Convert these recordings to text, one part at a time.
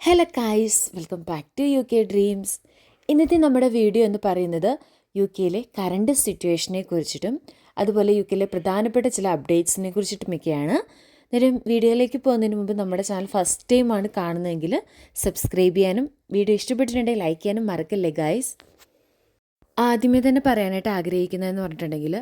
Hello guys welcome back to U K dreams ഇന്നത്തെ നമ്മുടെ video എന്ന് പറയുന്നത് യു കെയിലെ കറണ്ട് സിറ്റുവേഷനെ കുറിച്ചിട്ടും അതുപോലെ യു കെയിലെ പ്രധാനപ്പെട്ട ചില അപ്ഡേറ്റ്സിനെ കുറിച്ചിട്ടുമൊക്കെയാണ്. നേരം വീഡിയോയിലേക്ക് പോകുന്നതിന് മുമ്പ് നമ്മുടെ ചാനൽ ഫസ്റ്റ് ടൈമാണ് കാണുന്നതെങ്കിൽ സബ്സ്ക്രൈബ് ചെയ്യാനും വീഡിയോ ഇഷ്ടപ്പെട്ടിട്ടുണ്ടെങ്കിൽ ലൈക്ക് ചെയ്യാനും മറക്കല്ലേ ഗായ്സ് ആദ്യമേ തന്നെ പറയാനായിട്ട് ആഗ്രഹിക്കുന്നതെന്ന് പറഞ്ഞിട്ടുണ്ടെങ്കിൽ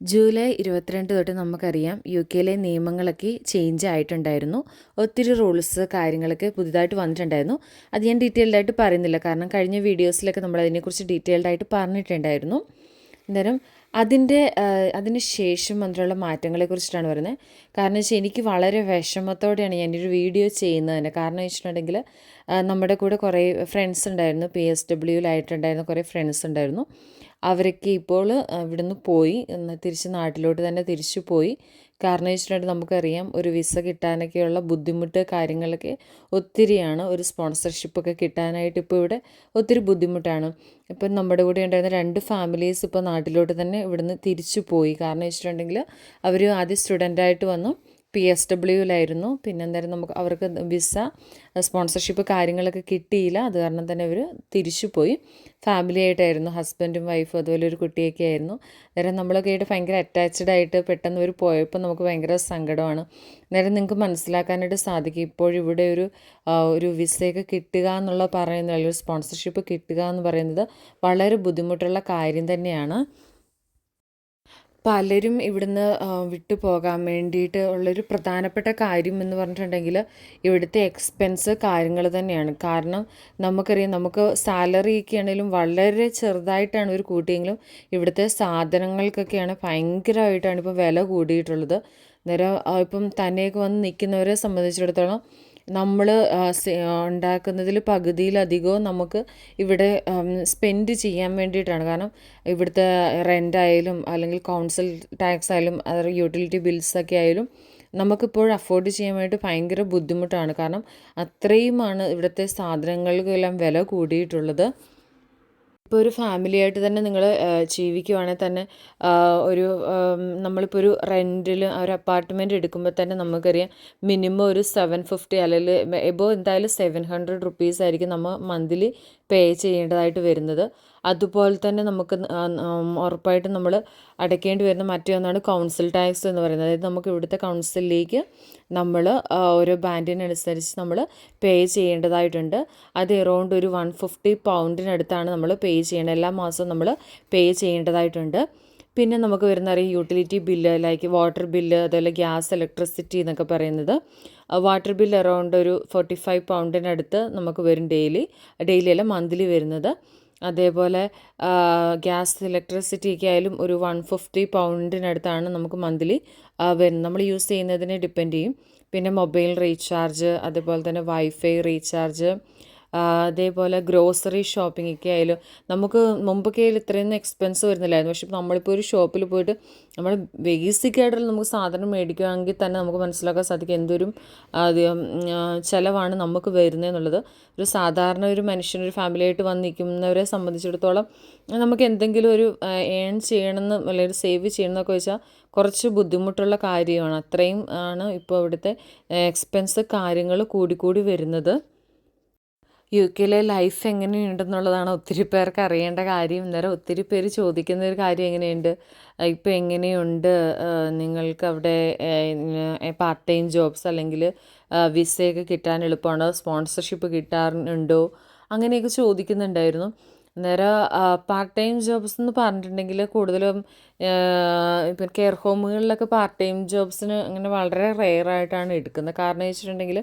ജൂലൈ ഇരുപത്തിരണ്ട് തൊട്ട് നമുക്കറിയാം യു കെയിലെ നിയമങ്ങളൊക്കെ ചേഞ്ച് ആയിട്ടുണ്ടായിരുന്നു. ഒത്തിരി റൂൾസ് കാര്യങ്ങളൊക്കെ പുതുതായിട്ട് വന്നിട്ടുണ്ടായിരുന്നു. അത് ഞാൻ ഡീറ്റെയിൽഡ് ആയിട്ട് പറയുന്നില്ല. കാരണം കഴിഞ്ഞ വീഡിയോസിലൊക്കെ നമ്മൾ അതിനെക്കുറിച്ച് ഡീറ്റെയിൽഡ് ആയിട്ട് പറഞ്ഞിട്ടുണ്ടായിരുന്നു. അന്നേരം അതിന്റെ അതിന് ശേഷം വന്നിട്ടുള്ള മാറ്റങ്ങളെക്കുറിച്ചിട്ടാണ് പറയുന്നത്. കാരണം വെച്ചാൽ എനിക്ക് വളരെ വിഷമത്തോടെയാണ് ഞാൻ ഒരു വീഡിയോ ചെയ്യുന്നത് തന്നെ. കാരണം വെച്ചിട്ടുണ്ടെങ്കിൽ നമ്മുടെ കൂടെ കുറേ ഫ്രണ്ട്സ് ഉണ്ടായിരുന്നു. പി എസ് ഡബ്ല്യൂയിലായിട്ടുണ്ടായിരുന്ന കുറേ ഫ്രണ്ട്സ് ഉണ്ടായിരുന്നു. അവരൊക്കെ ഇപ്പോൾ ഇവിടുന്ന് പോയി. തിരിച്ച് നാട്ടിലോട്ട് തന്നെ തിരിച്ചു പോയി. കാരണം വെച്ചിട്ടുണ്ടെങ്കിൽ നമുക്കറിയാം ഒരു വിസ കിട്ടാനൊക്കെയുള്ള ബുദ്ധിമുട്ട് കാര്യങ്ങളൊക്കെ ഒത്തിരിയാണ്. ഒരു സ്പോൺസർഷിപ്പൊക്കെ കിട്ടാനായിട്ട് ഇപ്പോൾ ഇവിടെ ഒത്തിരി ബുദ്ധിമുട്ടാണ്. ഇപ്പം നമ്മുടെ കൂടെ ഉണ്ടായിരുന്ന രണ്ട് ഫാമിലീസ് ഇപ്പോൾ നാട്ടിലോട്ട് തന്നെ ഇവിടുന്ന് തിരിച്ചു പോയി. കാരണം വെച്ചിട്ടുണ്ടെങ്കിൽ അവർ ആദ്യം സ്റ്റുഡന്റായിട്ട് വന്നു. പി എസ് ഡബ്ല്യുവിലായിരുന്നു പിന്നെ എന്തായാലും നമുക്ക് അവർക്ക് വിസ സ്പോൺസർഷിപ്പ് കാര്യങ്ങളൊക്കെ കിട്ടിയില്ല. അത് കാരണം തന്നെ അവർ തിരിച്ചു പോയി ഫാമിലി ആയിട്ടായിരുന്നു ഹസ്ബൻഡും വൈഫും അതുപോലെ ഒരു കുട്ടിയൊക്കെ ആയിരുന്നു. നേരം നമ്മളൊക്കെ ആയിട്ട് ഭയങ്കര അറ്റാച്ച്ഡ് ആയിട്ട് പെട്ടെന്ന് ഒരു പോയപ്പോൾ നമുക്ക് ഭയങ്കര സങ്കടമാണ്. നേരം നിങ്ങൾക്ക് മനസ്സിലാക്കാനായിട്ട് സാധിക്കും. ഇപ്പോഴിവിടെ ഒരു ഒരു വിസയൊക്കെ കിട്ടുക എന്നുള്ള പറയുന്നത് അല്ലെങ്കിൽ സ്പോൺസർഷിപ്പ് കിട്ടുക എന്ന് പറയുന്നത് വളരെ ബുദ്ധിമുട്ടുള്ള കാര്യം തന്നെയാണ്. പലരും ഇവിടുന്ന് വിട്ടു പോകാൻ വേണ്ടിയിട്ട് ഉള്ളൊരു പ്രധാനപ്പെട്ട കാര്യം എന്ന് പറഞ്ഞിട്ടുണ്ടെങ്കിൽ ഇവിടുത്തെ എക്സ്പെൻസ് കാര്യങ്ങൾ തന്നെയാണ്. കാരണം നമുക്കറിയാം നമുക്ക് സാലറി ഒക്കെ ആണെങ്കിലും വളരെ ചെറുതായിട്ടാണ് ഒരു കൂട്ടിയെങ്കിലും ഇവിടുത്തെ സാധനങ്ങൾക്കൊക്കെയാണ് ഭയങ്കരമായിട്ടാണ് ഇപ്പോൾ വില കൂടിയിട്ടുള്ളത്. നേരെ ഇപ്പം തന്നെയൊക്കെ വന്ന് നിൽക്കുന്നവരെ സംബന്ധിച്ചിടത്തോളം നമ്മൾ ഉണ്ടാക്കുന്നതിൽ പകുതിയിലധികവും നമുക്ക് ഇവിടെ സ്പെൻഡ് ചെയ്യാൻ വേണ്ടിയിട്ടാണ്. കാരണം ഇവിടുത്തെ റെന്റ് ആയാലും അല്ലെങ്കിൽ കൗൺസിൽ ടാക്സ് ആയാലും അതർ യൂട്ടിലിറ്റി ബിൽസൊക്കെ ആയാലും നമുക്കിപ്പോൾ അഫോർഡ് ചെയ്യാൻ വേണ്ടി ഭയങ്കര ബുദ്ധിമുട്ടാണ്. കാരണം അത്രയുമാണ് ഇവിടുത്തെ സാധനങ്ങൾക്കെല്ലാം വില കൂടിയിട്ടുള്ളത്. ഇപ്പോൾ ഒരു ഫാമിലി ആയിട്ട് തന്നെ നിങ്ങൾ ജീവിക്കുവാണെങ്കിൽ തന്നെ ഒരു നമ്മളിപ്പോൾ ഒരു റെന്റിൽ ഒരു അപ്പാർട്ട്മെന്റ് എടുക്കുമ്പോൾ തന്നെ നമുക്കറിയാം മിനിമം ഒരു സെവൻ ഫിഫ്റ്റി അല്ലെങ്കിൽ എബോ എന്തായാലും സെവൻ ഹൺഡ്രഡ് റുപ്പീസ് ആയിരിക്കും നമ്മൾ മന്ത്ലി പേ ചെയ്യേണ്ടതായിട്ട് വരുന്നത്. അതുപോലെ തന്നെ നമുക്ക് ഉറപ്പായിട്ടും നമ്മൾ അടയ്ക്കേണ്ടി വരുന്ന മറ്റൊന്നാണ് കൗൺസിൽ ടാക്സ് എന്ന് പറയുന്നത്. അതായത് നമുക്ക് ഇവിടുത്തെ കൗൺസിലിലേക്ക് നമ്മൾ ഓരോ ബാൻഡിനനുസരിച്ച് നമ്മൾ പേ ചെയ്യേണ്ടതായിട്ടുണ്ട്. അത് എറൗണ്ട് ഒരു വൺ ഫിഫ്റ്റി പൗണ്ടിനടുത്താണ് നമ്മൾ പേ ചെയ്യേണ്ടത്. എല്ലാ മാസവും നമ്മൾ പേ ചെയ്യേണ്ടതായിട്ടുണ്ട്. പിന്നെ നമുക്ക് വരുന്ന അറിയാം utility bill like water bill അതുപോലെ ഗ്യാസ് ഇലക്ട്രിസിറ്റി എന്നൊക്കെ പറയുന്നത്. വാട്ടർ ബില്ല് അറൗണ്ട് ഒരു ഫോർട്ടി ഫൈവ് പൗണ്ടിനടുത്ത് നമുക്ക് വരും ഡെയിലി ഡെയിലി അല്ല മന്ത്ലി വരുന്നത്. അതേപോലെ ഗ്യാസ് ഇലക്ട്രിസിറ്റിക്ക് ആയാലും ഒരു വൺ ഫിഫ്റ്റി പൗണ്ടിനടുത്താണ് നമുക്ക് മന്ത്ലി വരുന്നത്. നമ്മൾ യൂസ് ചെയ്യുന്നതിനെ ഡിപ്പെൻഡ് ചെയ്യും. പിന്നെ മൊബൈൽ റീചാർജ് അതേപോലെ തന്നെ വൈഫൈ റീചാർജ് അതേപോലെ ഗ്രോസറി ഷോപ്പിംഗ് ഒക്കെ ആയാലും നമുക്ക് മുമ്പൊക്കെ ആയാലും ഇത്രയൊന്നും എക്സ്പെൻസ് വരുന്നില്ലായിരുന്നു. പക്ഷെ നമ്മളിപ്പോൾ ഒരു ഷോപ്പിൽ പോയിട്ട് നമ്മൾ ബേസിക് ആയിട്ടുള്ള നമുക്ക് സാധനം മേടിക്കുകയാണെങ്കിൽ തന്നെ നമുക്ക് മനസ്സിലാക്കാൻ സാധിക്കും എന്തൊരു ചിലവാണ് നമുക്ക് വരുന്നതെന്നുള്ളത് ഒരു സാധാരണ ഒരു മനുഷ്യൻ ഒരു ഫാമിലിയായിട്ട് വന്ന് നിൽക്കുന്നവരെ സംബന്ധിച്ചിടത്തോളം നമുക്ക് എന്തെങ്കിലും ഒരു ഏൺ ചെയ്യണമെന്ന് അല്ലെങ്കിൽ സേവ് ചെയ്യണമെന്നൊക്കെ വെച്ചാൽ കുറച്ച് ബുദ്ധിമുട്ടുള്ള കാര്യമാണ്. അത്രയും ആണ് ഇപ്പോൾ ഇവിടുത്തെ എക്സ്പെൻസ് കാര്യങ്ങൾ കൂടിക്കൂടി വരുന്നത്. യു കെയിലെ ലൈഫ് എങ്ങനെയുണ്ടെന്നുള്ളതാണ് ഒത്തിരി പേർക്ക് അറിയേണ്ട കാര്യം. അന്നേരം ഒത്തിരി പേര് ചോദിക്കുന്ന ഒരു കാര്യം എങ്ങനെയുണ്ട്? ഇപ്പോൾ എങ്ങനെയുണ്ട്? നിങ്ങൾക്ക് അവിടെ പാർട്ട് ടൈം ജോബ്സ് അല്ലെങ്കിൽ വിസയൊക്കെ കിട്ടാൻ എളുപ്പമാണോ? സ്പോൺസർഷിപ്പ് കിട്ടാറുണ്ടോ? അങ്ങനെയൊക്കെ ചോദിക്കുന്നുണ്ടായിരുന്നു. അന്നേരം പാർട്ട് ടൈം ജോബ്സ് എന്ന് പറഞ്ഞിട്ടുണ്ടെങ്കിൽ കൂടുതലും ഇപ്പം കെയർ ഹോമുകളിലൊക്കെ പാർട്ട് ടൈം ജോബ്സിന് അങ്ങനെ വളരെ റെയർ ആയിട്ടാണ് എടുക്കുന്നത്. കാരണം വെച്ചിട്ടുണ്ടെങ്കിൽ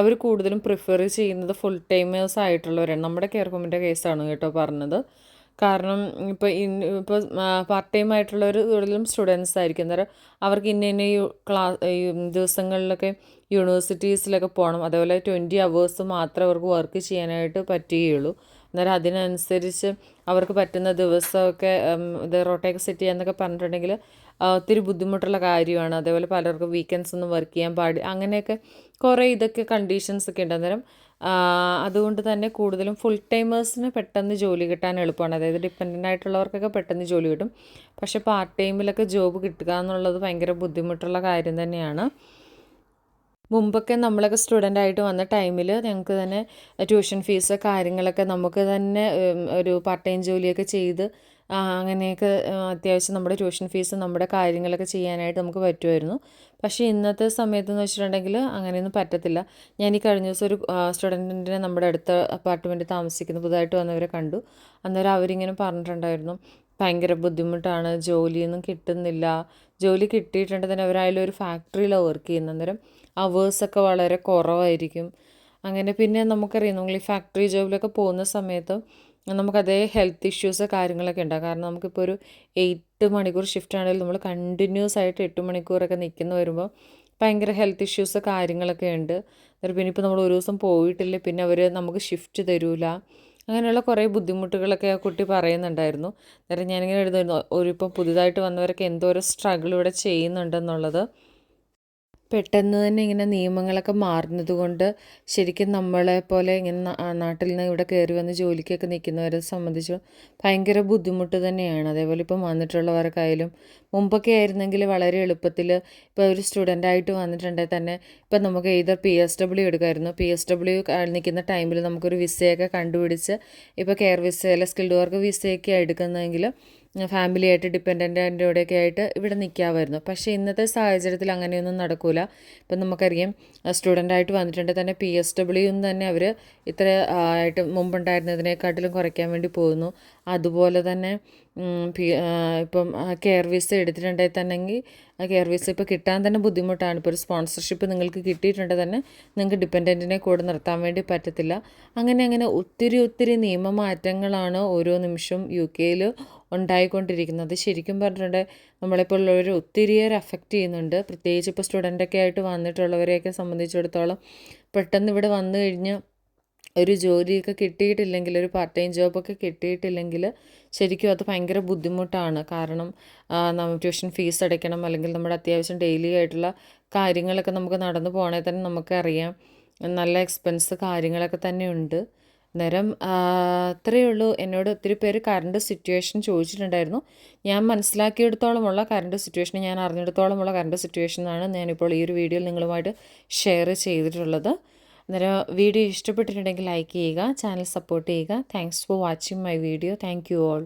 അവർ കൂടുതലും പ്രിഫർ ചെയ്യുന്നത് ഫുൾ ടൈമേഴ്സ് ആയിട്ടുള്ളവരാണ്. നമ്മുടെ കെയർ ഹോമിന്റെ കേസാണ് കേട്ടോ പറഞ്ഞത്. കാരണം ഇപ്പോൾ ഇപ്പോൾ പാർട്ട് ടൈം ആയിട്ടുള്ളവർ കൂടുതലും സ്റ്റുഡൻസ് ആയിരിക്കും. അന്നേരം അവർക്ക് ഇന്ന ഇന്ന ക്ലാസ് ദിവസങ്ങളിലൊക്കെ യൂണിവേഴ്സിറ്റീസിലൊക്കെ പോകണം. അതേപോലെ ട്വന്റി അവേഴ്സ് മാത്രമേ അവർക്ക് വർക്ക് ചെയ്യാനായിട്ട് പറ്റുകയുള്ളൂ. അന്നേരം അതിനനുസരിച്ച് അവർക്ക് പറ്റുന്ന ദിവസമൊക്കെ ഇത് റോട്ടേക്ക് സെറ്റ് ചെയ്യാന്നൊക്കെ പറഞ്ഞിട്ടുണ്ടെങ്കിൽ ഒത്തിരി ബുദ്ധിമുട്ടുള്ള കാര്യമാണ്. അതേപോലെ പലർക്കും വീക്കെൻഡ്സ് ഒന്നും വർക്ക് ചെയ്യാൻ പാടി അങ്ങനെയൊക്കെ കുറേ ഇതൊക്കെ കണ്ടീഷൻസ് ഒക്കെ ഉണ്ട്. അന്നേരം അതുകൊണ്ട് തന്നെ കൂടുതലും ഫുൾ ടൈമേഴ്സിന് പെട്ടെന്ന് ജോലി കിട്ടാൻ എളുപ്പമാണ്. അതായത് ഡിപ്പെൻഡന്റ് ആയിട്ടുള്ളവർക്കൊക്കെ പെട്ടെന്ന് ജോലി കിട്ടും. പക്ഷേ പാർട്ട് ടൈമിലൊക്കെ ജോബ് കിട്ടുക എന്നുള്ളത് ഭയങ്കര ബുദ്ധിമുട്ടുള്ള കാര്യം തന്നെയാണ്. മുമ്പൊക്കെ നമ്മളൊക്കെ സ്റ്റുഡന്റ് ആയിട്ട് വന്ന ടൈമിൽ ഞങ്ങൾക്ക് തന്നെ ട്യൂഷൻ ഫീസ് കാര്യങ്ങളൊക്കെ നമുക്ക് തന്നെ ഒരു പാർട്ട് ടൈം ജോലിയൊക്കെ ചെയ്ത് അങ്ങനെയൊക്കെ അത്യാവശ്യം നമ്മുടെ ട്യൂഷൻ ഫീസ് നമ്മുടെ കാര്യങ്ങളൊക്കെ ചെയ്യാനായിട്ട് നമുക്ക് പറ്റുമായിരുന്നു. പക്ഷേ ഇന്നത്തെ സമയത്ത് എന്ന് വെച്ചിട്ടുണ്ടെങ്കിൽ അങ്ങനെയൊന്നും പറ്റത്തില്ല. ഞാൻ ഈ കഴിഞ്ഞ ദിവസം ഒരു സ്റ്റുഡന്റിനെ നമ്മുടെ അടുത്ത അപ്പാർട്ട്മെന്റ് താമസിക്കുന്ന പുതുതായിട്ട് വന്നവരെ കണ്ടു. അന്നേരം അവരിങ്ങനെ പറഞ്ഞിട്ടുണ്ടായിരുന്നു. ഭയങ്കര ബുദ്ധിമുട്ടാണ് ജോലിയൊന്നും കിട്ടുന്നില്ല. ജോലി കിട്ടിയിട്ടുണ്ട് തന്നെ അവരായാലും ഒരു ഫാക്ടറിയിലാണ് വർക്ക് ചെയ്യുന്നത് അന്നേരം. അവേഴ്സൊക്കെ വളരെ കുറവായിരിക്കും. അങ്ങനെ പിന്നെ നമുക്കറിയാം നമ്മൾ ഈ ഫാക്ടറി ജോബിലൊക്കെ പോകുന്ന സമയത്ത് നമുക്ക് അതേ ഹെൽത്ത് ഇഷ്യൂസ് കാര്യങ്ങളൊക്കെ ഉണ്ടാകും കാരണം നമുക്കിപ്പോൾ ഒരു എയ്റ്റ് മണിക്കൂർ ഷിഫ്റ്റ് ആണെങ്കിൽ നമ്മൾ കണ്ടിന്യൂസ് ആയിട്ട് എട്ട് മണിക്കൂറൊക്കെ നിൽക്കുന്ന വരുമ്പോൾ ഭയങ്കര ഹെൽത്ത് ഇഷ്യൂസ് കാര്യങ്ങളൊക്കെ ഉണ്ട്. അന്നേരം പിന്നെ ഇപ്പോൾ നമ്മൾ ഒരു ദിവസം പോയിട്ടില്ല പിന്നെ അവർ നമുക്ക് ഷിഫ്റ്റ് തരൂല. അങ്ങനെയുള്ള കുറേ ബുദ്ധിമുട്ടുകളൊക്കെ ആ കുട്ടി പറയുന്നുണ്ടായിരുന്നു. അന്നേരം ഞാനിങ്ങനെ എഴുതുന്നു ഒരു ഇപ്പം പുതുതായിട്ട് വന്നവരൊക്കെ എന്തോരം സ്ട്രഗിൾ ഇവിടെ ചെയ്യുന്നുണ്ടെന്നുള്ളത്. പെട്ടെന്ന് തന്നെ ഇങ്ങനെ നിയമങ്ങളൊക്കെ മാറുന്നത് കൊണ്ട് ശരിക്കും നമ്മളെ പോലെ ഇങ്ങനെ നാട്ടിൽ നിന്ന് ഇവിടെ കയറി വന്ന് ജോലിക്കൊക്കെ നിൽക്കുന്നവരെ സംബന്ധിച്ച് ഭയങ്കര ബുദ്ധിമുട്ട് തന്നെയാണ്. അതേപോലെ ഇപ്പം വന്നിട്ടുള്ളവർക്കായാലും മുമ്പൊക്കെ ആയിരുന്നെങ്കിൽ വളരെ എളുപ്പത്തിൽ ഇപ്പോൾ ഒരു സ്റ്റുഡന്റ് ആയിട്ട് വന്നിട്ടുണ്ടെങ്കിൽ തന്നെ ഇപ്പം നമുക്ക് ഏതർ പി എസ് ഡബ്ല്യു എടുക്കുമായിരുന്നു പി എസ് ഡബ്ല്യു നിൽക്കുന്ന ടൈമിൽ നമുക്കൊരു വിസയൊക്കെ കണ്ടുപിടിച്ച് ഇപ്പോൾ കെയർ വിസ അല്ലെ സ്കിൽഡ് വർക്ക് വിസയൊക്കെ എടുക്കുന്നതെങ്കിൽ ഫാമിലി ആയിട്ട് ഡിപ്പെൻഡന്റ് കൂടെയൊക്കെ ആയിട്ട് ഇവിടെ നിൽക്കാമായിരുന്നു പക്ഷേ ഇന്നത്തെ സാഹചര്യത്തിൽ അങ്ങനെയൊന്നും നടക്കില്ല ഇപ്പം നമുക്കറിയാം സ്റ്റുഡന്റ് ആയിട്ട് വന്നിട്ടുണ്ട്. തന്നെ പി എസ് ഡബ്ല്യു തന്നെ അവർ ഇത്ര ആയിട്ട് മുമ്പുണ്ടായിരുന്നതിനെക്കാട്ടിലും കുറയ്ക്കാൻ വേണ്ടി പോകുന്നു. അതുപോലെ തന്നെ ഇപ്പം കെയർ വിസ എടുത്തിട്ടുണ്ടെങ്കിൽ തന്നെങ്കിൽ ആ കെയർ വിസ ഇപ്പോൾ കിട്ടാൻ തന്നെ ബുദ്ധിമുട്ടാണ്. ഇപ്പോൾ ഒരു സ്പോൺസർഷിപ്പ് നിങ്ങൾക്ക് കിട്ടിയിട്ടുണ്ടെങ്കിൽ തന്നെ നിങ്ങൾക്ക് ഡിപ്പെൻഡന്റിനെ കൂടെ നിർത്താൻ വേണ്ടി പറ്റത്തില്ല. അങ്ങനെ അങ്ങനെ ഒത്തിരി ഒത്തിരി നിയമമാറ്റങ്ങളാണ് ഓരോ നിമിഷം യു കെയിൽ ഉണ്ടായിക്കൊണ്ടിരിക്കുന്നത്. ശരിക്കും പറഞ്ഞിട്ടുണ്ട് നമ്മളെപ്പോലുള്ളവർ ഒത്തിരിയേറെ അഫക്റ്റ് ചെയ്യുന്നുണ്ട്. പ്രത്യേകിച്ച് ഇപ്പോൾ സ്റ്റുഡന്റൊക്കെ ആയിട്ട് വന്നിട്ടുള്ളവരെയൊക്കെ സംബന്ധിച്ചിടത്തോളം പെട്ടെന്ന് ഇവിടെ വന്നു കഴിഞ്ഞ് ഒരു ജോലിയൊക്കെ കിട്ടിയിട്ടില്ലെങ്കിൽ ഒരു പാർട്ട് ടൈം ജോബൊക്കെ കിട്ടിയിട്ടില്ലെങ്കിൽ ശരിക്കും അത് ഭയങ്കര ബുദ്ധിമുട്ടാണ്. കാരണം നമ്മൾ ട്യൂഷൻ ഫീസ് അടയ്ക്കണം അല്ലെങ്കിൽ നമ്മുടെ അത്യാവശ്യം ഡെയിലി ആയിട്ടുള്ള കാര്യങ്ങളൊക്കെ നമുക്ക് നടന്നു പോകണേ തന്നെ നമുക്കറിയാം. നല്ല എക്സ്പെൻസ് കാര്യങ്ങളൊക്കെ തന്നെ ഉണ്ട്. അന്നേരം അത്രയേ ഉള്ളൂ. എന്നോട് ഒത്തിരി പേര് കറണ്ട് സിറ്റുവേഷൻ ചോദിച്ചിട്ടുണ്ടായിരുന്നു. ഞാൻ മനസ്സിലാക്കിയെടുത്തോളമുള്ള കറണ്ട് സിറ്റുവേഷൻ ഞാൻ അറിഞ്ഞെടുത്തോളമുള്ള കറണ്ട് സിറ്റുവേഷനാണ് ഞാനിപ്പോൾ ഈ ഒരു വീഡിയോയിൽ നിങ്ങളുമായിട്ട് ഷെയർ ചെയ്തിട്ടുള്ളത്. അന്നേരം വീഡിയോ ഇഷ്ടപ്പെട്ടിട്ടുണ്ടെങ്കിൽ ലൈക്ക് ചെയ്യുക ചാനൽ സപ്പോർട്ട് ചെയ്യുക. Thanks for watching my video thank you all